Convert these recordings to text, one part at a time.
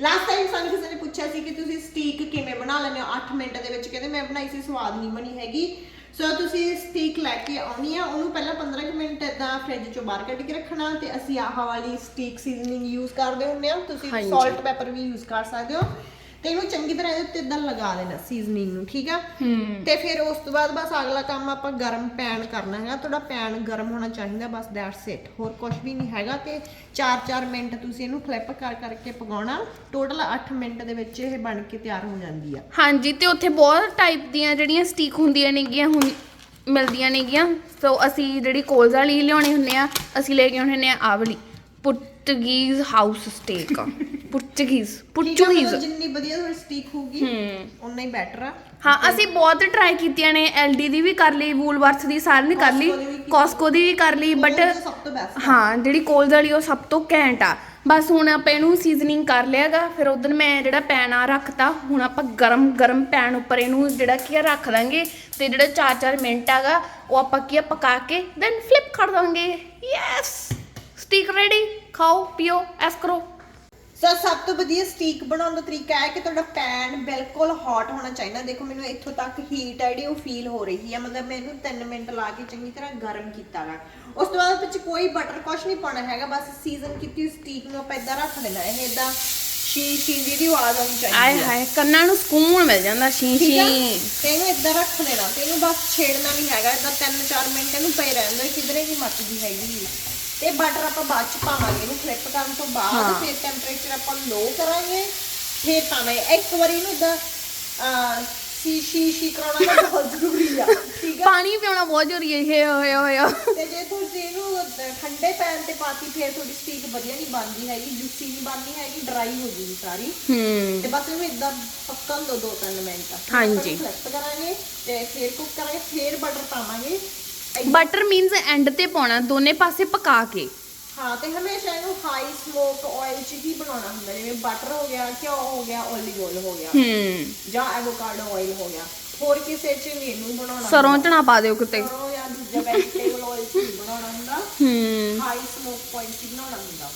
Last time ਸਾਨੂੰ ਕਿਸੇ ਨੇ ਪੁੱਛਿਆ ਸੀ ਕਿ ਤੁਸੀਂ ਸਟੀਕ ਕਿਵੇਂ ਬਣਾ ਲੈਂਦੇ ਹੋ? 8 ਮਿੰਟ ਦੇ ਵਿੱਚ ਕਹਿੰਦੇ ਮੈਂ ਬਣਾਈ ਸੀ ਸਵਾਦ ਨਹੀਂ ਬਣੀ ਹੈਗੀ। ਸੋ ਤੁਸੀਂ ਸਟੀਕ ਲੈ ਕੇ ਆਉਣੀ ਆ ਉਹਨੂੰ ਪਹਿਲਾਂ 15 ਕੁ ਮਿੰਟ ਇਦਾਂ ਫ੍ਰਿਜ ਚੋਂ ਬਾਹਰ ਕੱਢ ਕੇ ਰੱਖਣਾ ਤੇ ਅਸੀਂ ਆਹ ਵਾਲੀ ਸਟੀਕ ਸੀਜ਼ਨਿੰਗ ਯੂਜ਼ ਕਰਦੇ ਹੁੰਦੇ ਆ। ਤੁਸੀਂ। ਸਾਲਟ ਪੈਪਰ ਵੀ ਯੂਜ਼ ਕਰ ਸਕਦੇ ਹੋ। ਤੇ ਇਹਨੂੰ ਚੰਗੀ ਤਰ੍ਹਾਂ ਇਹਦੇ ਉੱਤੇ ਇਦਾਂ ਲਗਾ ਦੇਣਾ ਸੀਜ਼ਨਿੰਗ ਨੂੰ ਠੀਕ ਆ? ਤੇ ਫਿਰ ਉਸ ਤੋਂ ਬਾਅਦ ਬਸ ਅਗਲਾ ਕੰਮ ਆਪਾਂ ਗਰਮ ਪੈਨ ਕਰਨਾ ਹੈਗਾ ਤੁਹਾਡਾ ਪੈਨ ਗਰਮ ਹੋਣਾ ਚਾਹੀਦਾ ਬਸ ਦੈਟਸ ਇਟ ਹੋਰ ਕੁਝ ਵੀ ਨਹੀਂ ਹੈਗਾ ਤੇ 4-4 ਮਿੰਟ ਤੁਸੀਂ ਇਹਨੂੰ ਫਲਿੱਪ ਕਰ ਕਰਕੇ ਪਕਾਉਣਾ ਟੋਟਲ 8 ਮਿੰਟ ਦੇ ਵਿੱਚ ਇਹ ਬਣ ਕੇ ਤਿਆਰ ਹੋ ਜਾਂਦੀ ਆ। ਹਾਂਜੀ ਤੇ ਉੱਥੇ ਬਹੁਤ ਟਾਈਪ ਦੀਆਂ ਜਿਹੜੀਆਂ ਸਟੀਕ ਹੁੰਦੀਆਂ ਨੇਗੀਆਂ ਹੁਣ ਮਿਲਦੀਆਂ ਨੇਗੀਆਂ। ਸੋ ਅਸੀਂ ਜਿਹੜੀ ਕੋਲਸ ਵਾਲੀ ਲਿਆਉਣੇ ਹੁੰਨੇ ਆ ਅਸੀਂ ਲੈ ਕੇ ਆਉਣੇ ਹੁੰਨੇ ਆ ਆਹ ਵਾਲੀ। ਪੁਰਤਗੀਜ਼ ਹਾਊਸ ਸਟੇਕ ਪੁਰਤਗੀਜ਼ ਮਤਲਬ ਜਿੰਨੀ ਵਧੀਆ ਤੁਹਾਡੀ ਸਟੀਕ ਹੋਊਗੀ ਹੂੰ। ਉਨਾ ਹੀ ਬੈਟਰ ਆ। ਹਾਂ ਅਸੀਂ ਬਹੁਤ ਟਰਾਈ ਕੀਤੀਆਂ ਨੇ ਐਲਡੀ ਦੀ ਵੀ ਕਰ ਲਈ ਵੂਲਵਰਥ ਦੀ ਸਾਰਿਆਂ ਨੇ ਕਰ ਲਈ। ਕਾਸਕੋ ਦੀ ਵੀ ਕਰ ਲਈ ਬਟ ਉਹ ਸਭ ਤੋਂ ਬੈਸਟ ਹਾਂ ਜਿਹੜੀ ਕੋਲਸ ਵਾਲੀ ਉਹ ਸਭ ਤੋਂ ਘੈਂਟ ਆ। ਬਸ ਹੁਣ ਆਪਾਂ ਇਹਨੂੰ ਸੀਜ਼ਨਿੰਗ ਕਰ ਲਿਆਗਾ ਫਿਰ ਉਦੋਂ ਮੈਂ ਜਿਹੜਾ ਪੈਨ ਆ ਰੱਖਤਾ ਹੁਣ ਆਪਾਂ ਗਰਮ ਗਰਮ ਪੈਨ ਉੱਪਰ ਇਹਨੂੰ ਜਿਹੜਾ ਕੀ ਆ ਰੱਖ ਦਾਂਗੇ ਤੇ ਜਿਹੜਾ 4-4 ਮਿੰਟ ਆਗਾ ਉਹ ਆਪਾਂ ਕੀ ਆ ਪਕਾ ਕੇ ਦੈਨ ਫਲਿਪ ਕਰ ਦਾਂਗੇ। ਯੈਸ ਸਟੀਕ ਰੈਡੀ ਖਾਓ ਪੀਓ ਐਸ ਕਰੋ। ਸੋ ਸਭ ਤੋਂ ਵਧੀਆ ਸਟੀਕ ਬਣਾਉਣ ਦਾ ਤਰੀਕਾ ਹੈ ਕਿ ਤੁਹਾਡਾ ਪੈਨ ਬਿਲਕੁਲ ਹੌਟ ਹੋਣਾ ਚਾਹੀਦਾ। ਦੇਖੋ ਮੈਨੂੰ ਇੱਥੋਂ ਤੱਕ ਹੀਟ ਹੈ ਜਿਹੜੀ ਉਹ ਫੀਲ ਹੋ ਰਹੀ ਹੈ। ਮਤਲਬ ਮੈਂ ਇਹਨੂੰ 3 ਮਿੰਟ ਲਾ ਕੇ ਚੰਗੀ ਤਰ੍ਹਾਂ ਗਰਮ ਕੀਤਾ ਗਾ ਉਸ ਤੋਂ ਬਾਅਦ ਵਿੱਚ ਕੋਈ ਬਟਰ ਕੁਛ ਨਹੀਂ ਪਾਉਣਾ ਹੈਗਾ ਬਸ ਸੀਜ਼ਨ ਕੀਤੀ ਹੋਈ ਸਟੀਕ ਨੂੰ ਆਪਾਂ ਇਦਾਂ ਰੱਖ ਦੇਣਾ। ਇਹ ਇਦਾਂ ਸ਼ੀ ਸ਼ੀ ਦੀ ਦੀ ਆਵਾਜ਼ ਆਉਣੀ ਚਾਹੀਦੀ ਆਏ ਹੈ ਹਾਏ ਕੰਨਾਂ ਨੂੰ ਸਕੂਨ ਮਿਲ ਜਾਂਦਾ ਸ਼ੀ ਸ਼ੀ ਤੇ ਇਹਨੂੰ ਇਦਾਂ ਰੱਖ ਦੇਣਾ। ਤੇ ਇਹਨੂੰ ਬਸ ਛੇੜਨਾ ਨਹੀਂ ਹੈਗਾ। ਇਦਾਂ 3-4 ਮਿੰਟ ਇਹਨੂੰ ਪਏ ਰਹਿਣ ਦਿਓ। ਕਿਧਰੇ ਨਹੀਂ ਮੱਚਦੀ ਹੈਗੀ ਤੇ ਬਟਰ ਆਪਾਂ ਬਾਅਦ ਚ ਪਾਵਾਂਗੇ ਇਹਨੂੰ ਫਲਿੱਪ ਕਰਨ ਤੋਂ ਬਾਅਦ। ਫਿਰ ਟੈਂਪਰੇਚਰ ਆਪਾਂ ਲੋ ਕਰਾਂਗੇ ਫਿਰ ਪਾਵਾਂਗੇ। ਇੱਕ ਵਾਰੀ ਇਹਨੂੰ ਇਦਾਂ ਸੀ ਸ਼ੀ ਸ਼ੀ ਕਰਾਉਣਾ ਤਾਂ ਬਹੁਤ ਜ਼ਰੂਰੀ ਆ ਠੀਕ ਆ? ਪਾਣੀ ਪੀਣਾ ਬਹੁਤ ਜ਼ਰੂਰੀ ਹੈ ਇਹ ਹੋਏ ਹੋਏ ਤੇ ਜੇ ਤੁਸੀਂ ਇਹਨੂੰ ਠੰਡੇ ਪੈਨ ਤੇ ਪਾਤੀ ਫਿਰ ਤੁਹਾਡੀ ਸਟੀਕ ਵਧੀਆ ਨਹੀਂ ਬਣਦੀ ਹੈਗੀ ਜੂਸੀ ਨਹੀਂ ਬਣਨੀ ਹੈਗੀ ਡਰਾਈ ਹੋ ਜੂਗੀ ਸਾਰੀ। ਹੂੰ। ਤੇ ਬਸ ਇਹਨੂੰ ਇਦਾਂ ਪੱਕਣ ਦੋ ਦੋ ਤਿੰਨ ਮਿੰਟ। ਹਾਂਜੀ। ਫਲਿੱਪ ਕਰਾਂਗੇ ਤੇ ਫਿਰ ਕੁੱਕ ਕਰਾਂਗੇ ਫਿਰ ਬਟਰ ਪਾਵਾਂਗੇ। ਬਟਰ ਮੀਨਸ ਐਂਡ ਤੇ ਪਾਉਣਾ ਦੋਨੇ ਪਾਸੇ ਪਕਾ ਕੇ। ਹਾਂ ਤੇ ਹਮੇਸ਼ਾ ਇਹਨੂੰ ਹਾਈ ਸਮੋਕ ਆਇਲ 'ਚ ਹੀ ਬਣਾਉਣਾ ਹੁੰਦਾ ਜਿਵੇਂ ਬਟਰ ਹੋ ਗਿਆ ਘਿਓ ਹੋ ਗਿਆ ਓਲੀਵ ਆਇਲ ਹੋ ਗਿਆ। ਹੂੰ। ਜਾਂ ਐਵੋਕਾਡੋ ਆਇਲ ਹੋ ਗਿਆ। ਹੋਰ ਕਿਸੇ 'ਚ ਨਹੀਂ ਇਹਨੂੰ ਬਣਾਉਣਾ ਸਰੋਂ ਚ ਨਾ ਪਾ ਦਿਓ ਕਿਤੇ। ਸਰੋਂ ਜਾਂ ਦੂਜਾ ਵੈਜੀਟੇਬਲ ਆਇਲ 'ਚ ਬਣਾਉਣਾ ਹੁੰਦਾ। ਹੂੰ। ਹਾਈ ਸਮੋਕ ਪੁਆਇੰਟ 'ਚ ਬਣਾਉਣਾ ਹੁੰਦਾ।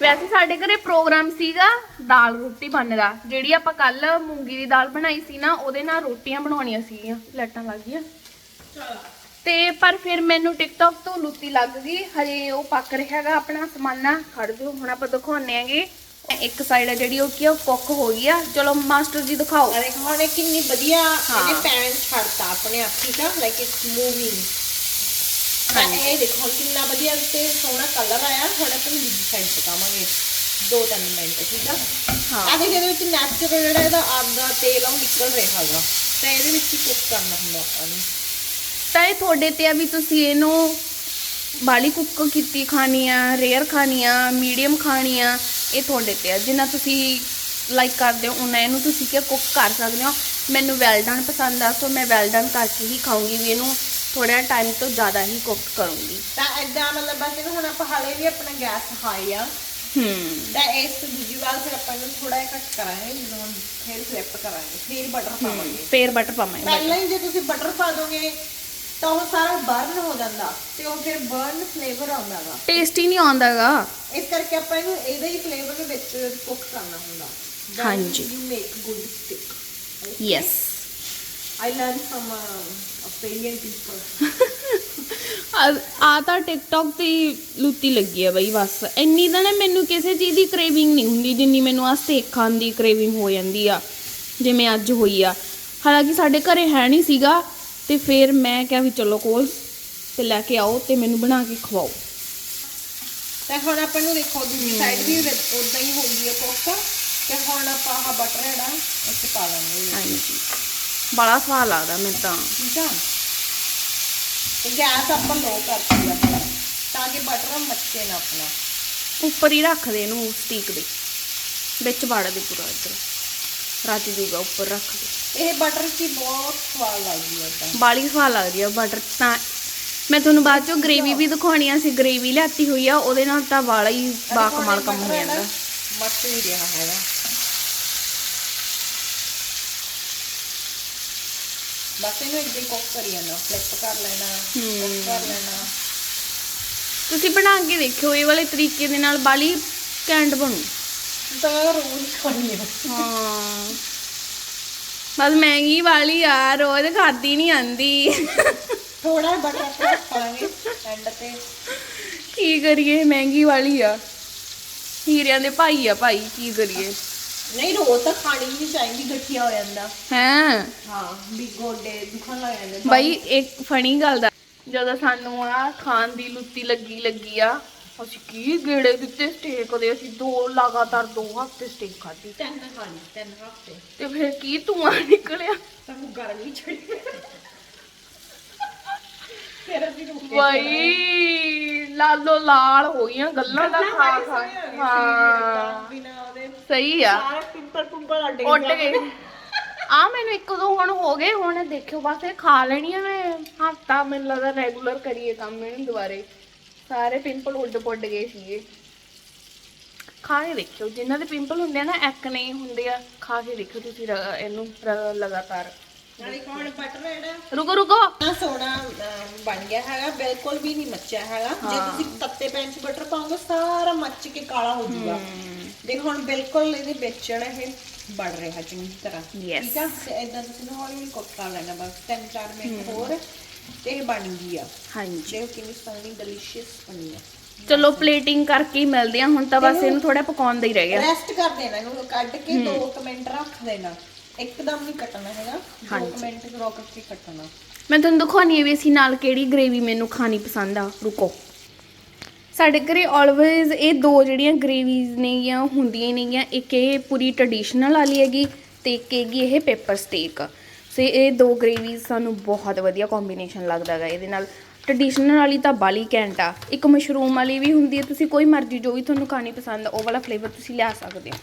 ਵੈਸੇ ਸਾਡੇ ਘਰੇ ਪ੍ਰੋਗਰਾਮ ਸੀਗਾ ਦਾਲ ਰੋਟੀ ਬਣਦਾ ਜਿਹੜੀ ਆਪਾਂ ਕੱਲ ਮੂੰਗੀ ਦੀ ਦਾਲ ਬਣਾਈ ਸੀ ਨਾ ਉਹਦੇ ਨਾਲ ਰੋਟੀਆਂ ਬਣਾਉਣੀਆਂ ਸੀਗੀਆਂ ਲਾਈਟਾਂ ਲੱਗ ਗਈਆਂ ਤੇ ਪਰ ਫਿਰ ਮੈਨੂੰ ਟਿਕਟੌਕ ਤੋਂ ਲੁੱਤੀ ਲੱਗ ਗਈ। ਹਜੇ ਉਹ ਪੱਕ ਰਿਹਾ ਹੈਗਾ ਆਪਣਾ ਸਮਾਨਾ ਖੜ ਜਾਓ। ਹੁਣ ਆਪਾਂ ਦਿਖਾਉਣੇ ਆਂਗੇ ਇੱਕ ਸਾਈਡ ਹੈ ਜਿਹੜੀ ਉਹ ਕੀ ਆ, ਕੁੱਕ ਹੋ ਗਈ ਆ। ਚਲੋ ਮਾਸਟਰ ਜੀ ਦਿਖਾਓ। ਅਰੇ ਹੁਣ ਇਹ ਕਿੰਨੀ ਵਧੀਆ। ਇਹਨੇ ਪੈਨ ਛੱਡਤਾ ਆਪਣੇ ਆਪ ਠੀਕ ਆ ਲਾਈਕ ਇਟਸ ਮੂਵਿੰਗ। ਇਹ ਦੇਖੋ ਕਿੰਨਾ ਵਧੀਆ ਤੇ ਸੋਹਣਾ ਕਲਰ ਆਇਆ। ਹੁਣ ਆਪਾਂ ਦੂਜੀ ਸਾਈਡ ਪਕਾਵਾਂਗੇ ਦੋ ਤਿੰਨ ਮਿੰਟ ਠੀਕ ਆ? ਹਾਂ। ਇਹਦੇ ਵਿੱਚ ਨੈਚੁਰਲ ਜਿਹੜਾ ਇਹਦਾ ਆਪਦਾ ਤੇਲ ਆ ਉਹ ਨਿਕਲ ਰਿਹਾ ਹੈਗਾ। ਤੇ ਇਹਦੇ ਵਿੱਚ ਹੀ ਕੁੱਕ ਕਰਨਾ ਹੁੰਦਾ ਆਪਾਂ ਨੂੰ। ਤਾਂ ਇਹ ਤੁਹਾਡੇ ਤੇ ਆ ਵੀ ਤੁਸੀਂ ਇਹਨੂੰ ਬਾਲੀ ਕੁੱਕ ਕੀਤੀ ਖਾਣੀ ਆ ਰੇਅਰ ਖਾਣੀ ਆ ਮੀਡੀਅਮ ਖਾਣੀ ਆ ਇਹ ਤੁਹਾਡੇ ਤੇ ਆ। ਜਿੰਨਾ ਤੁਸੀਂ ਲਾਈਕ ਕਰਦੇ ਹੋ ਉਹਨਾਂ ਇਹਨੂੰ ਤੁਸੀਂ ਕਿ ਕੁੱਕ ਕਰ ਸਕਦੇ ਹੋ। ਮੈਨੂੰ ਵੈਲ ਡਨ ਪਸੰਦ ਆ ਸੋ ਮੈਂ ਵੈਲ ਡਨ ਕਰਕੇ ਹੀ ਖਾਊਂਗੀ ਵੀ ਇਹਨੂੰ ਥੋੜਾ ਟਾਈਮ ਤੋਂ ਜ਼ਿਆਦਾ ਹੀ ਕੁੱਕ ਕਰੂੰਗੀ। ਤਾਂ ਏਦਾਂ ਮਤਲਬ ਬਸ ਇਹਨੂੰ ਹੁਣ ਆਪਾਂ ਹਾਲੇ ਵੀ ਆਪਣਾ ਗੈਸ ਹਾਈ ਆ। ਹੂੰ। ਤਾਂ ਇਸ ਦੂਜੀ ਵਾਰ ਫਿਰ ਆਪਾਂ ਇਹਨੂੰ ਥੋੜਾ ਜਿਹਾ ਘੱਟ ਕਰਾਂਗੇ ਜਦੋਂ ਫਿਰ ਫਲਿੱਪ ਕਰਾਂਗੇ। ਫਿਰ ਬਟਰ ਪਾਵਾਂਗੇ। ਫੇਰ ਬਟਰ ਪਾਵਾਂਗੇ। ਪਹਿਲਾਂ ਹੀ ਜੇ ਤੁਸੀਂ ਬਟਰ ਪਾ ਦੋਗੇ ਤਾਂ ਉਹ ਸਾਰਾ ਬਰਨ ਹੋ ਜਾਂਦਾ ਤੇ ਉਹ ਫਿਰ ਬਰਨ ਫਲੇਵਰ ਆਉਂਦਾਗਾ ਟੇਸਟ ਹੀ ਨਹੀਂ ਆਉਂਦਾਗਾ ਇਸ ਕਰਕੇ ਆਪਾਂ ਇਹਨੂੰ ਇਹਦਾ ਹੀ ਫਲੇਵਰ ਦੇ ਵਿੱਚ ਕੁੱਕ ਕਰਨਾ ਹੁੰਦਾ। ਹਾਂਜੀ। You make good stick yes I learn from Australian people ਆ ਤਾਂ ਟਿਕਟੌਕ ਤੇ ਹੀ ਲੁੱਤੀ ਲੱਗੀ ਆ ਬਈ ਬਸ। ਇੰਨੀ ਤਾਂ ਨਾ ਮੈਨੂੰ ਕਿਸੇ ਚੀਜ਼ ਦੀ ਕ੍ਰੇਵਿੰਗ ਨਹੀਂ ਹੁੰਦੀ ਜਿੰਨੀ ਮੈਨੂੰ ਆ ਸਟੇਕ ਖਾਣ ਦੀ ਕ੍ਰੇਵਿੰਗ ਹੋ ਜਾਂਦੀ ਆ ਜਿਵੇਂ ਅੱਜ ਹੋਈ ਆ। ਹਾਲਾਂਕਿ ਸਾਡੇ ਘਰੇ ਹੈ ਨਹੀਂ ਸੀਗਾ ਤੇ ਫਿਰ ਮੈਂ ਕਿਹਾ ਵੀ ਚਲੋ ਕੋਲ ਤੇ ਲੈ ਕੇ ਆਓ ਤੇ ਮੈਨੂੰ ਬਣਾ ਕੇ ਖਵਾਓ। ਤੇ ਹੁਣ ਆਪਾਂ ਨੂੰ ਦੇਖੋ ਦੂਜੀ ਸਾਈਡ ਵੀ ਉਦਾਂ ਹੀ ਹੋ ਗਈ ਹੈ ਕੁੱਕ। ਤੇ ਹੁਣ ਆਪਾਂ ਆਹ ਬਟਰ ਜਿਹੜਾ ਇੱਥੇ ਪਾ ਦਾਂਗੇ ਹਾਂਜੀ। ਬੜਾ ਸਵਾਦ ਲੱਗਦਾ ਮੈਨੂੰ ਤਾਂ। ਠੀਕ ਆ? ਤੇ ਗੈਸ ਆਪਾਂ ਲੋ ਕਰਤੀ ਆ ਤਾਂ ਕਿ ਬਟਰ ਮੱਚੇ ਨਾ ਆਪਣਾ। ਉੱਪਰ ਹੀ ਰੱਖ ਦੇ ਇਹਨੂੰ ਸਟੀਕ ਦੇ। ਵਿੱਚ ਵੜ ਦੇ ਪੂਰਾ ਇੱਧਰ। ਰਾਤੀ ਜੂਗਾ ਉੱਪਰ ਰੱਖ ਦੇ ਇਹ ਬਟਰ ਕੀ ਬਹੁਤ ਸਵਾਦ ਲੱਗਦੀ ਹੈ ਤਾਂ ਬਾਲੀ ਸਵਾਦ ਲੱਗਦੀ ਆ ਬਟਰ ਤਾਂ। ਮੈਂ ਤੁਹਾਨੂੰ ਬਾਅਦ ਚੋਂ ਗ੍ਰੇਵੀ ਵੀ ਦਿਖਾਉਣੀ ਆ ਸੀ ਗ੍ਰੇਵੀ ਲਿਆਤੀ ਹੋਈ ਆ ਉਹਦੇ ਨਾਲ ਤਾਂ ਵਾਲਾ ਹੀ ਬਾਕਮਾਲ ਕੰਮ ਹੋ ਜਾਂਦਾ ਮੱਚ ਨਹੀਂ ਰਿਹਾ ਹੈਗਾ। ਬਸ ਇਹਨੂੰ ਇੱਕ ਕੁੱਕ ਕਰੀ ਜਾਣਾ ਫਲਿੱਪ ਕਰ ਲੈਣਾ ਕੁੱਕ ਕਰ ਲੈਣਾ। ਤੁਸੀਂ ਬਣਾ ਕੇ ਦੇਖਿਓ ਇਹ ਵਾਲੇ ਤਰੀਕੇ ਦੇ ਨਾਲ ਬਾਲੀ ਕੈਂਡ ਬਣੂ। ਤਾਂ ਰੋਜ਼ ਖਾਣੀ ਹੈ। ਹਾਂ ਬਸ ਮਹਿੰਗੀ ਵਾਲੀ ਆ ਰੋਜ਼ ਖਾਦੀ ਨਹੀਂ ਆਂਦੀ। ਥੋੜਾ ਬਟਰ ਆਪਾਂ ਖਾਵਾਂਗੇ ਐਂਡ ਤੇ। ਕੀ ਕਰੀਏ ਮਹਿੰਗੀ ਵਾਲੀ ਆ। ਹੀਰਿਆਂ ਦੇ ਭਾਈ ਆ ਭਾਈ ਕੀ ਕਰੀਏ। ਨਹੀਂ ਰੋਜ਼ ਤਾਂ ਖਾਣੀ ਨਹੀਂ ਚਾਹੀਦੀ ਗਠੀਆ ਹੋ ਜਾਂਦਾ। ਹੈਂ? ਹਾਂ ਵੀ ਗੋਡੇ ਦੁਖਣ ਲੱਗ ਜਾਂਦੇ। ਬਾਈ ਇੱਕ ਫਣੀ ਗੱਲ ਦਾ ਜਦੋਂ ਸਾਨੂੰ ਆ ਖਾਣ ਦੀ ਲੁੱਤੀ ਲੱਗੀ ਲੱਗੀ ਆ ਅਸੀਂ ਕੀ ਗੇੜੇ ਦਿੱਤੇ ਸਟੇਕ ਦੇ? ਅਸੀਂ ਦੋ ਲਗਾਤਾਰ ਦੋ ਹਫ਼ਤੇ ਸਟੇਕ ਖਾਧੀ। ਤਿੰਨ ਖਾਣੀ ਤਿੰਨ ਹਫ਼ਤੇ। ਤੇ ਫਿਰ ਕੀ ਧੂਆਂ ਨਿਕਲਿਆ? ਸਾਨੂੰ ਗਰਮੀ ਚੜੀ ਫਿਰ ਅਸੀਂ ਰੁਕੇ ਬਾਈ ਲਾਲੋ ਲਾਲ ਹੋ ਗਈਆਂ ਗੱਲਾਂ ਦਾ ਖਾ ਖਾ ਹਾਂ। ਬਿਨਾ ਉਹਦੇ। ਸਹੀ ਆ। ਸਾਰੇ ਪਿੰਪਲ ਪੁੰਪਲ ਅੱਡੇ ਉੱਡ ਗਏ। ਆ ਮੈਨੂੰ ਇੱਕ ਦੋ ਹੁਣ ਹੋ ਗਏ ਹੁਣ ਦੇਖਿਓ ਬਸ ਇਹ ਖਾ ਲੈਣੀ ਆ ਮੈਂ ਹਫਤਾ ਮੈਨੂੰ ਲੱਗਦਾ ਰੈਗੂਲਰ ਕਰੀਏ ਕੰਮ ਇਹਨੂੰ ਦੁਬਾਰੇ। ਸਾਰੇ ਪਿੰਪਲ ਉੱਡ ਪੁੱਡ ਗਏ ਸੀਗੇ। ਖਾ ਕੇ ਦੇਖਿਓ ਜਿਨ੍ਹਾਂ ਦੇ ਪਿੰਪਲ ਹੁੰਦੇ ਆ ਨਾ ਐਕਨੇ ਹੁੰਦੇ ਆ ਖਾ ਕੇ ਦੇਖਿਓ ਤੁਸੀਂ ਰ- ਇਹਨੂੰ ਰ- ਲਗਾਤਾਰ। ਨਾਲੇ ਕੌਣ ਬਟਰ ਜਿਹੜਾ ਰੁਕੋ ਰੁਕੋ। ਨਾ ਸੋਨਾ ਬਣ ਗਿਆ ਹੈਗਾ ਬਿਲਕੁਲ ਵੀ ਨਹੀਂ ਮੱਚਿਆ ਹੈਗਾ। ਜੇ ਤੁਸੀਂ ਤੱਤੇ ਪੈਨ ਚ ਬਟਰ ਪਾਓਗੇ ਸਾਰਾ ਮੱਚ ਕੇ ਕਾਲਾ ਹੋ ਜਾਊਗਾ ਦੇਖੋ ਹੁਣ ਬਿਲਕੁਲ ਇਹਦੇ ਵਿੱਚ ਜਿਹੜਾ ਇਹ ਬਣ ਰਿਹਾ ਚੰਗੀ ਤਰ੍ਹਾਂ। Yes. ਠੀਕ ਆ? ਤੇ ਇਦਾਂ ਤੁਸੀਂ ਨਾ ਹੌਲੀ ਹੌਲੀ ਕੁੱਕ ਕਰ ਲੈਣਾ ਬਸ 3-4 ਮਿੰਟ ਹੋਰ। ਤੇ ਇਹ ਬਣ ਗਈ ਆ। ਹਾਂਜੀ। ਦੇਖੋ ਕਿੰਨੀ ਸੋਹਣੀ ਡਿਲੀਸ਼ੀਅਸ ਬਣੀ ਆ। ਚਲੋ ਪਲੇਟਿੰਗ ਕਰਕੇ ਹੀ ਮਿਲਦੇ ਆ ਹੁਣ ਤਾਂ ਬਸ ਇਹਨੂੰ ਥੋੜਾ ਪਕਾਉਣ ਦਾ ਹੀ ਰਹਿ ਗਿਆ। ਰੈਸਟ ਕਰ ਦੇਣਾ ਇਹਨੂੰ ਕੱਢ ਕੇ 2 ਮਿੰਟ ਰੱਖ ਦੇਣਾ। ਇੱਕਦਮ ਨਹੀਂ ਕੱਟਣਾ ਹੈਗਾ 2 ਮਿੰਟ ਰੋਕ ਕੇ ਕੱਟਣਾ। ਮੈਂ ਤੁਹਾਨੂੰ ਦਿਖਾਉਣੀ ਹੈ ਵੀ ਅਸੀਂ ਨਾਲ ਕਿਹੜੀ ਗ੍ਰੇਵੀ ਮੈਨੂੰ ਖਾਣੀ ਪਸੰਦ ਆ। ਰੁਕੋ। ਸਾਡੇ ਘਰੇ ਆਲਵੇਜ਼ ਇਹ ਦੋ ਜਿਹੜੀਆਂ ਗ੍ਰੇਵੀਜ਼ ਨੇਗੀਆਂ ਹੁੰਦੀਆਂ ਨੇਗੀਆਂ। ਇੱਕ ਇਹ ਪੂਰੀ ਟ੍ਰੈਡੀਸ਼ਨਲ ਵਾਲੀ ਹੈਗੀ ਤੇ ਇੱਕ ਹੈਗੀ ਇਹ ਪੇਪਰ ਸਟੇਕ ਸੇ ਇਹ ਦੋ ਗ੍ਰੇਵੀਜ਼ ਸਾਨੂੰ ਬਹੁਤ ਵਧੀਆ ਕੰਬੀਨੇਸ਼ਨ ਲੱਗਦਾ ਹੈਗਾ। ਇਹਦੇ ਨਾਲ ਟ੍ਰੈਡੀਸ਼ਨਲ ਵਾਲੀ ਤਾਂ ਬਾਲੀ ਘੈਂਟ ਆ। ਇੱਕ ਮਸ਼ਰੂਮ ਵਾਲੀ ਵੀ ਹੁੰਦੀ ਹੈ ਤੁਸੀਂ ਕੋਈ ਮਰਜ਼ੀ ਜੋ ਵੀ ਤੁਹਾਨੂੰ ਖਾਣੀ ਪਸੰਦ ਆ ਉਹ ਵਾਲਾ ਫਲੇਵਰ ਤੁਸੀਂ ਲਿਆ ਸਕਦੇ ਹੋ।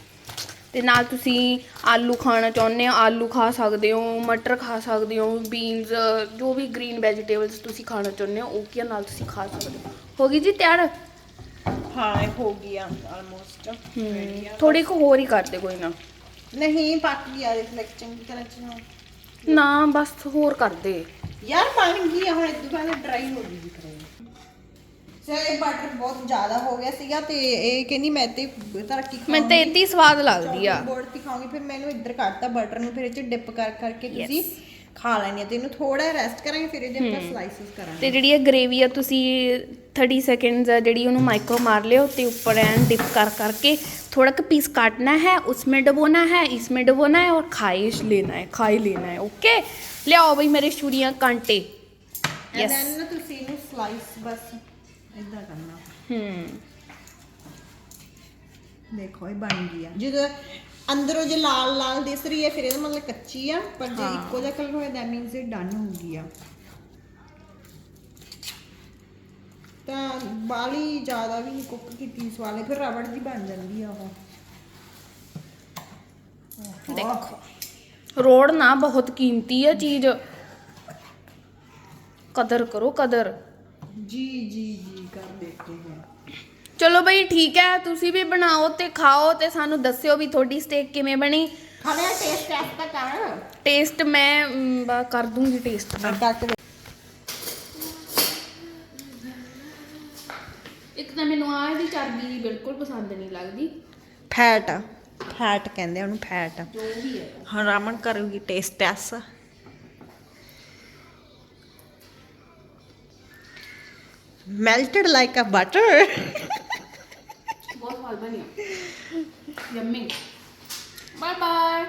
ਤੇ ਨਾਲ ਤੁਸੀਂ ਆਲੂ ਖਾਣਾ ਚਾਹੁੰਦੇ ਹੋ ਆਲੂ ਖਾ ਸਕਦੇ ਹੋ ਮਟਰ ਖਾ ਸਕਦੇ ਹੋ ਬੀਨਸ ਜੋ ਵੀ ਗ੍ਰੀਨ ਵੈਜੀਟੇਬਲਸ ਤੁਸੀਂ ਖਾਣਾ ਚਾਹੁੰਦੇ ਹੋ ਉਹ ਕੀ ਨਾਲ ਤੁਸੀਂ ਖਾ ਸਕਦੇ ਹੋ। ਹੋ ਗਈ ਜੀ ਤਿਆਰ? ਹਾਂ ਇਹ ਹੋ ਗਿਆ ਆਲਮੋਸਟ ਰੈਡੀ ਆ। ਥੋੜੀ ਕੁ ਹੋਰ ਹੀ ਕਰ ਦੇ ਕੋਈ ਨਾ। ਨਹੀਂ ਪੱਕ ਗਿਆ ਦੇਖ ਲੈ ਚੰਗੀ ਤਰ੍ਹਾਂ ਨਾ ਬਸ ਹੋਰ ਕਰ ਦੇ ਯਾਰ ਬਣ ਗਈ ਆ ਹੁਣ ਇਦੋਂ ਬਾਅਦ ਡਰਾਈ ਹੋ ਗਈ ਦਿਖ ਰਹੀ ਇਹ ਬਟਰ ਬਹੁਤ ਜ਼ਿਆਦਾ ਹੋ ਗਿਆ ਸੀਗਾ ਤੇ ਇਹ ਕਹਿੰਦੀ ਮੈਂ ਤੇ ਤਰੱਕੀ ਮੈਂ ਤਾਂ ਹੀ ਸਵਾਦ ਲੱਗਦੀ ਆ। ਬੋਰਡ ਤੇ ਖਾਉਂਗੀ ਫਿਰ ਮੈਨੂੰ ਇੱਧਰ ਕੱਟਤਾ ਬਟਰ ਨੂੰ ਫਿਰ ਇਹ ਚ ਡਿਪ ਕਰ ਕਰਕੇ ਤੁਸੀਂ ਖਾ ਲੈਣੀ ਆ ਤੇ ਇਹਨੂੰ ਥੋੜਾ ਰੈਸਟ ਕਰਾਂਗੇ ਫਿਰ ਇਹਦੇ ਆਪਾਂ ਸਲਾਈਸਿਸ ਕਰਾਂਗੇ। ਤੇ ਜਿਹੜੀ ਇਹ ਗ੍ਰੇਵੀ ਆ ਤੁਸੀਂ 30 ਸੈਕਿੰਡਸ ਆ ਜਿਹੜੀ ਉਹਨੂੰ ਮਾਈਕਰੋ ਮਾਰ ਲਿਓ ਤੇ ਉੱਪਰ ਐਨ ਡਿਪ ਕਰ करके थोड़ा का पीस काटना है उसमें डबोना है इसमें डबोना है और खाई लेना है खाई लेना है ओके ले आओ भाई मेरे चूड़ियाँ कांटे ਐਂਡ Yes. ਦੈਨ ਤੁਸੀਂ ਇਹਨੂੰ ਸਲਾਈਸ ਬਸ ਇਦਾਂ ਕਰਨਾ हम्म ਦੇਖੋ ਇਹ ਬਣ ਗਈ ਆ ਜਦੋਂ ਅੰਦਰੋਂ ਜੇ ਲਾਲ ਲਾਲ ਦਿਸ ਰਹੀ ਹੈ ਫਿਰ ਇਹਦਾ ਮਤਲਬ ਕੱਚੀ ਆ ਪਰ ਜੇ ਇੱਕੋ ਜਿਹਾ ਕਲਰ ਹੋਇਆ ਦੈਟ ਮੀਨਸ ਇਹ ਡਨ ਹੋ ਗਈ ਆ ਤਾਂ ਬਾਲੀ ਜ਼ਿਆਦਾ ਵੀ ਕੁੱਕ ਕੀਤੀ ਸਵਾਲੇ ਫਿਰ ਰਬੜ ਜੀ ਬਣ ਜਾਂਦੀ ਆ ਉਹ। ਦੇਖੋ ਰੋੜ ਨਾ ਬਹੁਤ ਕੀਮਤੀ ਆ ਚੀਜ਼। ਕਦਰ ਕਰੋ ਕਦਰ। ਜੀ ਜੀ ਜੀ ਕਰ ਦੇਤੇ ਹਾਂ। ਚਲੋ ਬਈ ਠੀਕ ਹੈ ਤੁਸੀਂ ਵੀ ਬਣਾਓ ਤੇ ਖਾਓ ਤੇ ਸਾਨੂੰ ਦੱਸਿਓ ਵੀ ਤੁਹਾਡੀ ਸਟੇਕ ਕਿਵੇਂ ਬਣੀ। ਖਾਣੇ ਟੇਸਟ ਟੈਸਟ ਕਰ। ਟੇਸਟ ਮੈਂ ਕਰ ਦੂੰਗੀ ਟੇਸਟ ਦਾ ਇੱਕ ਤਾਂ ਮੈਨੂੰ ਆਹ ਦੀ ਚਰਬੀ ਬਿਲਕੁਲ ਪਸੰਦ ਨਹੀਂ ਲੱਗਦੀ। ਫੈਟ ਫੈਟ ਕਹਿੰਦੇ ਉਹਨੂੰ ਫੈਟ ਜੋ ਵੀ ਹੈ। ਹੁਣ ਰਾਮਨ ਕਰੂਗੀ ਟੇਸਟ ਟੈਸ melted like a butter ਬਹੁਤ ਸਵਾਦ ਬਣਿਆ। Yummy. Bye bye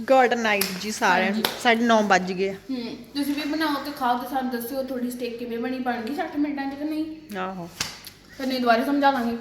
good night ਜੀ ਸਾਰਿਆਂ ਨੂੰ ਸਾਢੇ 9 ਵੱਜ ਗਏ। ਹੂੰ ਤੁਸੀਂ ਵੀ ਬਣਾਓ ਤੇ ਖਾਓ ਤੇ ਸਾਨੂੰ ਦੱਸਿਓ ਤੁਹਾਡੀ ਸਟੇਕ ਕਿਵੇਂ ਬਣੀ ਬਣ ਗਈ 60 ਮਿੰਟਾਂ ਚ ਕਿ ਨਹੀਂ? ਆਹੋ। ਫਿਰ ਨਹੀਂ ਦੁਬਾਰਾ ਸਮਝਾ ਲਾਂਗੇ।